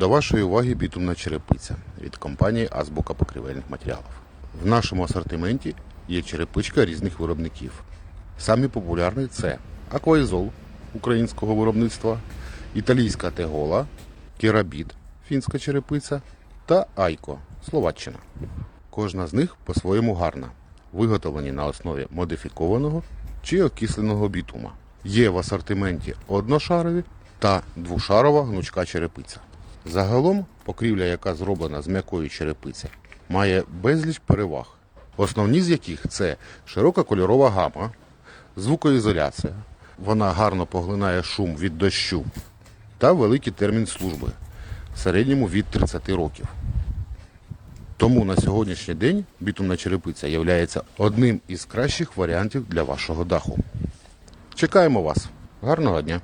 До вашої уваги бітумна черепиця від компанії Азбука покрівельних матеріалів. В нашому асортименті є черепичка різних виробників. Самі популярні це Акваізол українського виробництва, італійська Тегола, Керабіт фінська черепиця та Айко Словаччина. Кожна з них по-своєму гарна, виготовлені на основі модифікованого чи окисленого бітума. Є в асортименті одношарові та двошарова гнучка черепиця. Загалом покрівля, яка зроблена з м'якої черепиці, має безліч переваг. Основні з яких це широка кольорова гама, звукоізоляція. Вона гарно поглинає шум від дощу та великий термін служби в середньому від 30 років. Тому на сьогоднішній день бітумна черепиця є одним із кращих варіантів для вашого даху. Чекаємо вас. Гарного дня!